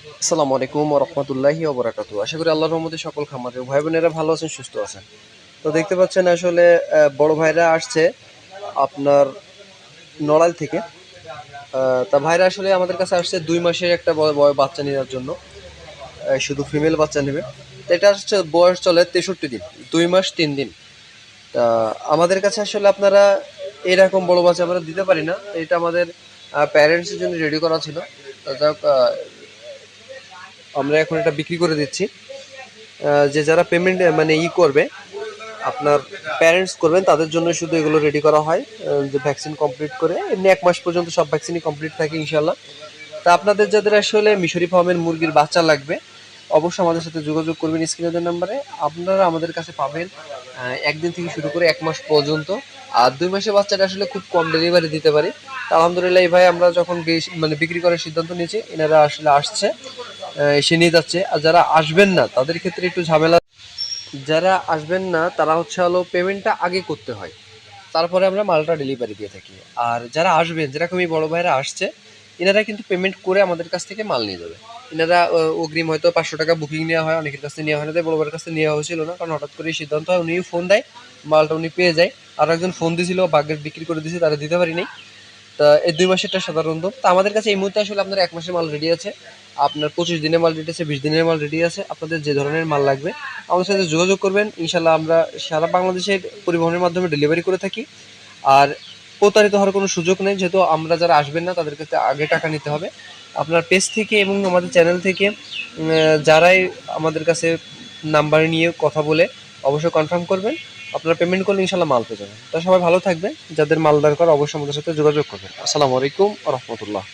আসসালামু আলাইকুম রহমতুল্লাহি ওবরাকাতু আশা করি আল্লাহর রহমতে সকল খামারের ভাই বোনেরা ভালো আছেন সুস্থ আছেন। তো দেখতে পাচ্ছেন আসলে বড় ভাইরা আসছে আপনার নড়াল থেকে। তা ভাইরা আসলে আমাদের কাছে আসছে দুই মাসের একটা বয়- বাচ্চা নেওয়ার জন্য। শুধু ফিমেল বাচ্চা নেবে। তো এটা হচ্ছে বয়স চলে তেষট্টি দিন দুই মাস তিন দিন। তা আমাদের কাছে আসলে আপনারা এরকম বড় বাচ্চা আমরা দিতে পারি না। এটা আমাদের প্যারেন্টসের জন্য রেডি করা ছিল। যাই আহ, আমরা এখন এটা বিক্রি করে দিচ্ছি। যে যারা পেমেন্ট মানে ই করবে, আপনার প্যারেন্টস করবেন, তাদের জন্য শুধু এগুলো রেডি করা হয় যে ভ্যাকসিন কমপ্লিট করে। এমনি এক মাস পর্যন্ত সব ভ্যাকসিনই কমপ্লিট থাকে ইনশাল্লাহ তা আপনাদের যাদের আসলে মিশরি ফার্মের মুরগির বাচ্চা লাগবে, অবশ্যই আমাদের সাথে যোগাযোগ করবেন স্ক্রিনের নাম্বারে। আপনারা আমাদের কাছে পাবেন একদিন থেকে শুরু করে এক মাস পর্যন্ত। আর দুই মাসের বাচ্চাটা আসলে খুব কম ডেলিভারি দিতে পারি। তা আলহামদুলিল্লাহ, এই ভাই আমরা যখন মানে বিক্রি করার সিদ্ধান্ত নিয়েছি, এনারা আসলে আসছে। এসে নিয়ে যাচ্ছে। আর যারা আসবেন না, তাদের ক্ষেত্রে একটু ঝামেলা। যারা আসবেন না, তারা হচ্ছে হলো পেমেন্টটা আগে করতে হয়। তারপরে আমরা মালটা ডেলিভারি দিয়ে থাকি। আর যারা আসবেন যেরকম এই বড় ভাইরা আসছে, এনারা কিন্তু পেমেন্ট করে আমাদের কাছ থেকে মাল নিয়ে যাবে। এনারা অগ্রিম হয়তো পাঁচশো টাকা বুকিং নেওয়া হয়, অনেকের কাছে নেওয়া হয় না, তাই বড় ভাইয়ের কাছে নেওয়া হয়েছিল না। কারণ হঠাৎ করে এই সিদ্ধান্ত হয় উনি ফোন দেয়, মালটা উনি পেয়ে যায়। আর একজন ফোন দিয়েছিল বাগের বিক্রি করে দিয়েছে, তারা দিতে পারি পারিনি তা এই দুই মাসেরটা সাধারণত তা আমাদের কাছে এই মুহূর্তে আসলে আপনার এক মাসের মাল রেডি আছে। আপনার পঁচিশ দিনের মাল রেডি আছে, বিশ দিনের মাল রেডি আছে, আপনাদের যে ধরনের মাল লাগবে, আমাদের সাথে যোগাযোগ করবেন। ইনশাল্লাহ আমরা সারা বাংলাদেশের পরিবহনের মাধ্যমে ডেলিভারি করে থাকি। আর প্রতারিত হওয়ার কোনো সুযোগ নেই, যেহেতু আমরা যারা আসবেন না, তাদের কাছে আগে টাকা নিতে হবে। আপনার পেজ থেকে এবং আমাদের চ্যানেল থেকে যারাই আমাদের কাছে নাম্বার নিয়ে কথা বলে, অবশ্যই কনফার্ম করবেন। আপনারা পেমেন্ট করলে ইনশাল্লাহ মাল পেয়ে যাবেন। তা সবাই ভালো থাকবেন। যাদের মাল দরকার, অবশ্যই আমাদের সাথে যোগাযোগ করবেন। আসসালামু আলাইকুম রহমতুল্লাহ।